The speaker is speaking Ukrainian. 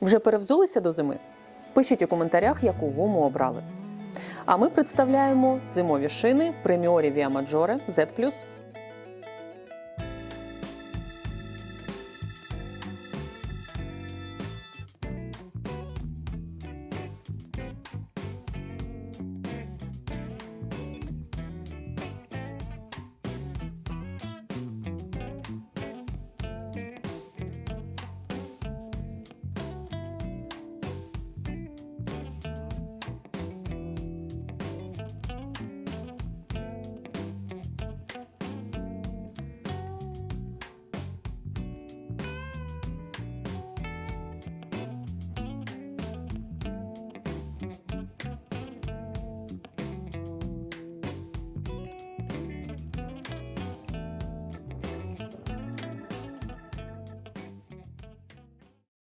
Вже перевзулися до зими? Пишіть у коментарях, яку гуму обрали. А ми представляємо зимові шини Приміорі Via Maggiore Z+,